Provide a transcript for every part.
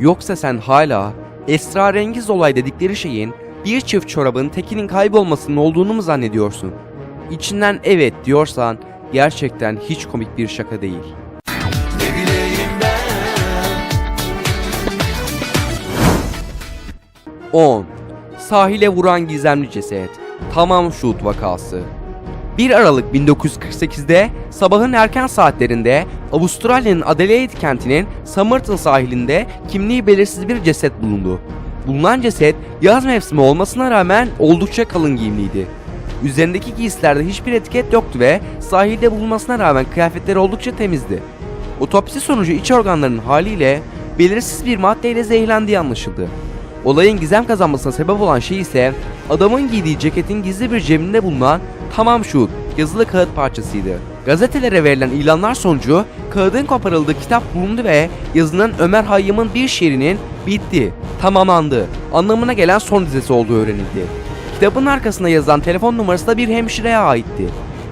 Yoksa sen hala esrarengiz olay dedikleri şeyin bir çift çorabın tekinin kaybolmasının olduğunu mu zannediyorsun? İçinden evet diyorsan gerçekten hiç komik bir şaka değil. On. Sahile vuran gizemli ceset. Tamam şut vakası. 1 Aralık 1948'de sabahın erken saatlerinde Avustralya'nın Adelaide kentinin Somerton sahilinde kimliği belirsiz bir ceset bulundu. Bulunan ceset yaz mevsimi olmasına rağmen oldukça kalın giyimliydi. Üzerindeki giysilerde hiçbir etiket yoktu ve sahilde bulunmasına rağmen kıyafetleri oldukça temizdi. Otopsi sonucu iç organlarının haliyle belirsiz bir maddeyle zehirlendiği anlaşıldı. Olayın gizem kazanmasına sebep olan şey ise adamın giydiği ceketin gizli bir cebinde bulunan tamam şut yazılı kağıt parçasıydı. Gazetelere verilen ilanlar sonucu kağıdın koparıldığı kitap bulundu ve yazının Ömer Hayyam'ın bir şiirinin bitti, tamamlandı anlamına gelen son dizesi olduğu öğrenildi. Kitabın arkasında yazılan telefon numarası da bir hemşireye aitti.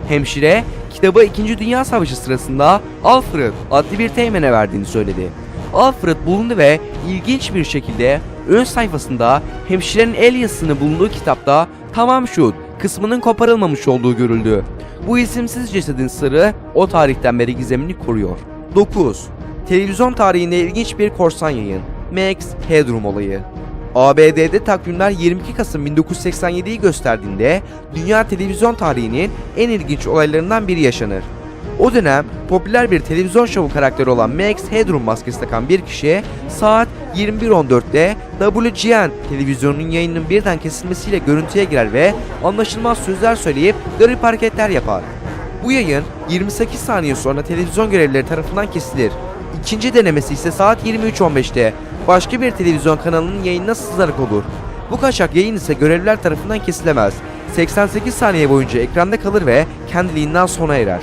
Hemşire, kitabı 2. Dünya Savaşı sırasında Alfred adlı bir teğmene verdiğini söyledi. Alfred bulundu ve ilginç bir şekilde ön sayfasında hemşirenin el yazısını bulunduğu kitapta tamam şut kısmının koparılmamış olduğu görüldü. Bu isimsiz cesedin sırrı o tarihten beri gizemini koruyor. 9. Televizyon tarihinde ilginç bir korsan yayın. Max Headroom olayı. ABD'de takvimler 22 Kasım 1987'yi gösterdiğinde dünya televizyon tarihinin en ilginç olaylarından biri yaşanır. O dönem popüler bir televizyon şovu karakteri olan Max Headroom maskesi takan bir kişi saat 21.14'te WGN televizyonunun yayının birden kesilmesiyle görüntüye girer ve anlaşılmaz sözler söyleyip garip hareketler yapar. Bu yayın 28 saniye sonra televizyon görevlileri tarafından kesilir. İkinci denemesi ise saat 23.15'te başka bir televizyon kanalının yayınına sızarak olur. Bu kaçak yayın ise görevliler tarafından kesilemez. 88 saniye boyunca ekranda kalır ve kendiliğinden sona erer.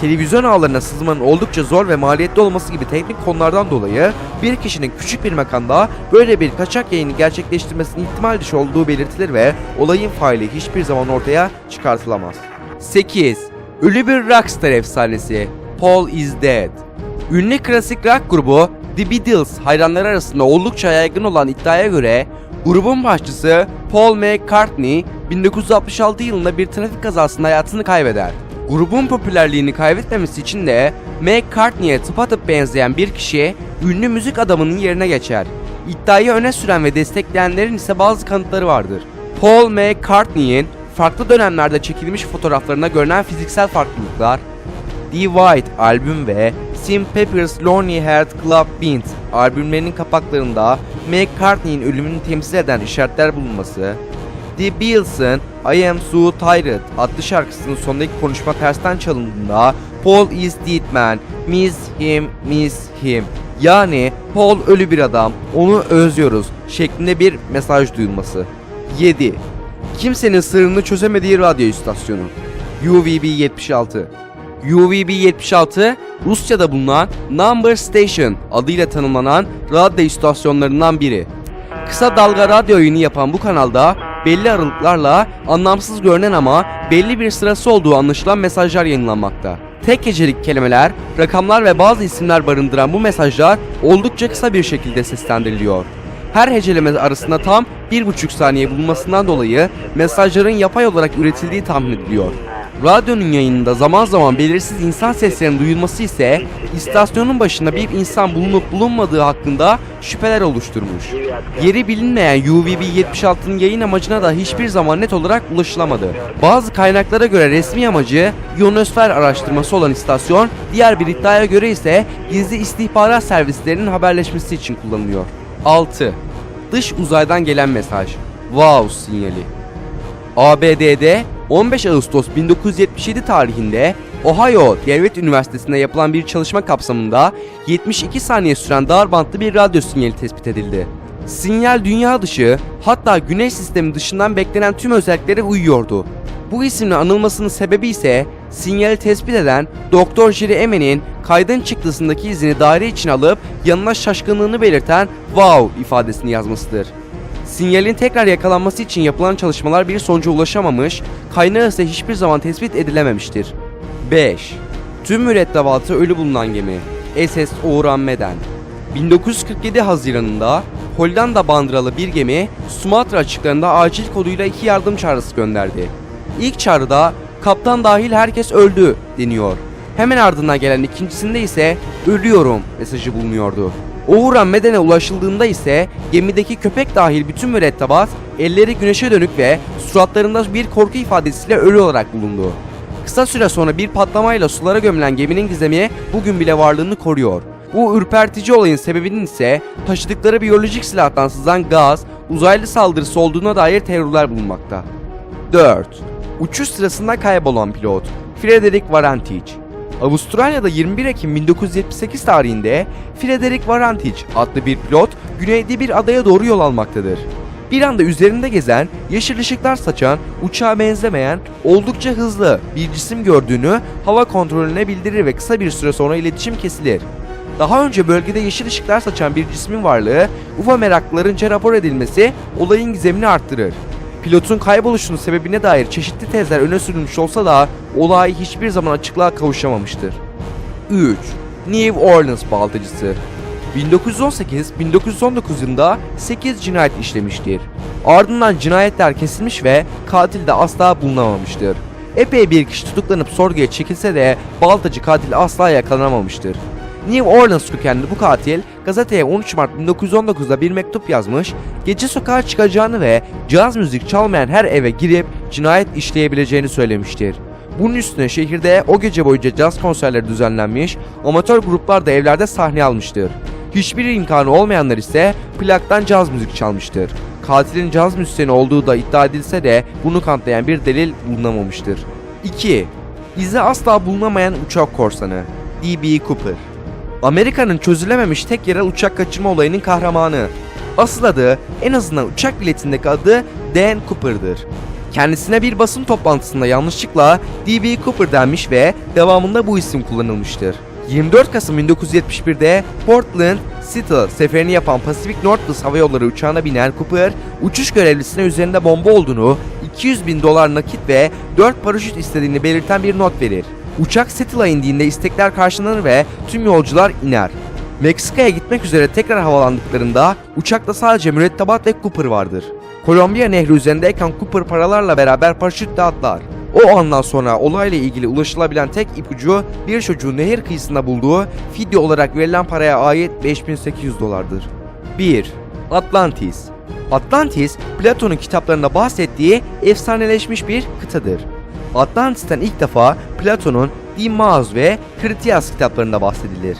Televizyon ağlarına sızmanın oldukça zor ve maliyetli olması gibi teknik konulardan dolayı bir kişinin küçük bir mekanda böyle bir kaçak yayını gerçekleştirmesinin ihtimal dışı olduğu belirtilir ve olayın faili hiçbir zaman ortaya çıkartılamaz. 8. Ölü bir rockstar efsanesi Paul is Dead Ünlü klasik rock grubu The Beatles hayranları arasında oldukça yaygın olan iddiaya göre grubun başçısı Paul McCartney 1966 yılında bir trafik kazasında hayatını kaybeder. Grubun popülerliğini kaybetmemesi için de McCartney'e tıpatıp benzeyen bir kişi ünlü müzik adamının yerine geçer. İddiayı öne süren ve destekleyenlerin ise bazı kanıtları vardır. Paul McCartney'in farklı dönemlerde çekilmiş fotoğraflarına görünen fiziksel farklılıklar, The White albüm ve Sim Pepper's Lonely Heart Club Band albümlerinin kapaklarında McCartney'in ölümünü temsil eden işaretler bulunması, The Beatles'ın I Am So Tired adlı şarkısının sonundaki konuşma tersten çalındığında Paul is dead man, miss him, miss him. Yani Paul ölü bir adam, onu özlüyoruz şeklinde bir mesaj duyulması. 7. Kimsenin sırrını çözemediği radyo istasyonu. UVB 76 UVB 76 Rusya'da bulunan Number Station adıyla tanımlanan radyo istasyonlarından biri. Kısa dalga radyo yayını yapan bu kanalda belli aralıklarla anlamsız görünen ama belli bir sırası olduğu anlaşılan mesajlar yayınlanmakta. Tek gecelik kelimeler, rakamlar ve bazı isimler barındıran bu mesajlar oldukça kısa bir şekilde seslendiriliyor. Her heceleme arasında tam 1,5 saniye bulunmasından dolayı mesajların yapay olarak üretildiği tahmin ediliyor. Radyonun yayınında zaman zaman belirsiz insan seslerinin duyulması ise istasyonun başında bir insan bulunup bulunmadığı hakkında şüpheler oluşturmuş. Yeri bilinmeyen UVB 76'nın yayın amacına da hiçbir zaman net olarak ulaşılamadı. Bazı kaynaklara göre resmi amacı ionosfer araştırması olan istasyon, diğer bir iddiaya göre ise gizli istihbarat servislerinin haberleşmesi için kullanılıyor. 6. Dış uzaydan gelen mesaj. Wow sinyali. ABD'de 15 Ağustos 1977 tarihinde Ohio Devlet Üniversitesi'nde yapılan bir çalışma kapsamında 72 saniye süren dar bantlı bir radyo sinyali tespit edildi. Sinyal dünya dışı hatta güneş sistemi dışından beklenen tüm özelliklere uyuyordu. Bu isimle anılmasının sebebi ise sinyali tespit eden Dr. Jerry Emen'in kaydın çıktısındaki izini daire içine alıp yanına şaşkınlığını belirten wow ifadesini yazmasıdır. Sinyalin tekrar yakalanması için yapılan çalışmalar bir sonuca ulaşamamış, kaynağı ise hiçbir zaman tespit edilememiştir. 5. Tüm mürettebatı ölü bulunan gemi SS Oğran Meden 1947 Haziran'ında Hollanda bandıralı bir gemi Sumatra açıklarında acil koduyla iki yardım çağrısı gönderdi. İlk çağrıda kaptan dahil herkes öldü deniyor. Hemen ardından gelen ikincisinde ise ölüyorum mesajı bulunuyordu. O vuran Meden'e ulaşıldığında ise gemideki köpek dahil bütün mürettebat elleri güneşe dönük ve suratlarında bir korku ifadesiyle ölü olarak bulundu. Kısa süre sonra bir patlamayla sulara gömülen geminin gizemi bugün bile varlığını koruyor. Bu ürpertici olayın sebebinin ise taşıdıkları biyolojik silahtan sızan gaz, uzaylı saldırısı olduğuna dair teoriler bulunmakta. 4. Uçuş sırasında kaybolan pilot Frederick Varantic Avustralya'da 21 Ekim 1978 tarihinde Frederick Varantic adlı bir pilot güneyde bir adaya doğru yol almaktadır. Bir anda üzerinde gezen, yeşil ışıklar saçan, uçağa benzemeyen, oldukça hızlı bir cisim gördüğünü hava kontrolüne bildirir ve kısa bir süre sonra iletişim kesilir. Daha önce bölgede yeşil ışıklar saçan bir cismin varlığı, UFO meraklılarınca rapor edilmesi olayın gizemini arttırır. Pilotun kayboluşunun sebebine dair çeşitli tezler öne sürülmüş olsa da olay hiçbir zaman açıklığa kavuşamamıştır. 3. New Orleans baltacısı 1918-1919 yılında 8 cinayet işlemiştir. Ardından cinayetler kesilmiş ve katil de asla bulunamamıştır. Epey bir kişi tutuklanıp sorguya çekilse de baltacı katil asla yakalanamamıştır. New Orleans kökenli bu katil gazeteye 13 Mart 1919'da bir mektup yazmış, gece sokağa çıkacağını ve caz müzik çalmayan her eve girip cinayet işleyebileceğini söylemiştir. Bunun üstüne şehirde o gece boyunca caz konserleri düzenlenmiş, amatör gruplar da evlerde sahne almıştır. Hiçbir imkanı olmayanlar ise plaktan caz müzik çalmıştır. Katilin caz müzisyeni olduğu da iddia edilse de bunu kanıtlayan bir delil bulunamamıştır. 2. İzi asla bulunamayan uçak korsanı D.B. Cooper Amerika'nın çözülememiş tek yerel uçak kaçırma olayının kahramanı. Asıl adı en azından uçak biletindeki adı Dan Cooper'dır. Kendisine bir basın toplantısında yanlışlıkla D.B. Cooper denmiş ve devamında bu isim kullanılmıştır. 24 Kasım 1971'de Portland Seattle seferini yapan Pacific Northwest Hava Yolları uçağına binen Cooper, uçuş görevlisine üzerinde bomba olduğunu, 200 bin dolar nakit ve 4 paraşüt istediğini belirten bir not verir. Uçak Seattle'a indiğinde istekler karşılanır ve tüm yolcular iner. Meksika'ya gitmek üzere tekrar havalandıklarında uçakta sadece mürettebat ve Cooper vardır. Kolombiya nehri üzerindeyken Cooper paralarla beraber paraşütle atlar. O andan sonra olayla ilgili ulaşılabilen tek ipucu bir çocuğun nehir kıyısında bulduğu fidye olarak verilen paraya ait 5800 dolardır. 1. Atlantis Atlantis, Platon'un kitaplarında bahsettiği efsaneleşmiş bir kıtadır. Atlantis'ten ilk defa Platon'un Dimaz ve Critias kitaplarında bahsedilir.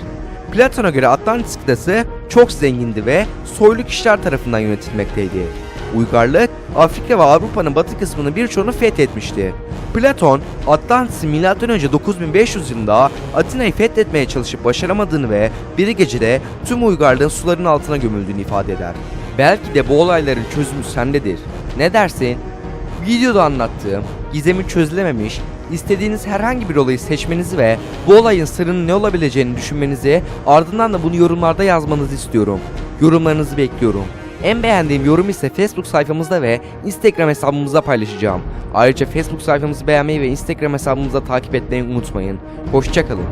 Platon'a göre Atlantis kıtası çok zengindi ve soylu kişiler tarafından yönetilmekteydi. Uygarlık, Afrika ve Avrupa'nın batı kısmını birçoğunu fethetmişti. Platon, Atlantis'i M.Ö. 9500 yılında Atina'yı fethetmeye çalışıp başaramadığını ve bir gecede tüm uygarlığın suların altına gömüldüğünü ifade eder. Belki de bu olayların çözümü sendedir. Ne dersin? Videoda anlattığım, gizemi çözülememiş, istediğiniz herhangi bir olayı seçmenizi ve bu olayın sırrının ne olabileceğini düşünmenizi, ardından da bunu yorumlarda yazmanızı istiyorum. Yorumlarınızı bekliyorum. En beğendiğim yorum ise Facebook sayfamızda ve Instagram hesabımızda paylaşacağım. Ayrıca Facebook sayfamızı beğenmeyi ve Instagram hesabımızda takip etmeyi unutmayın. Hoşçakalın.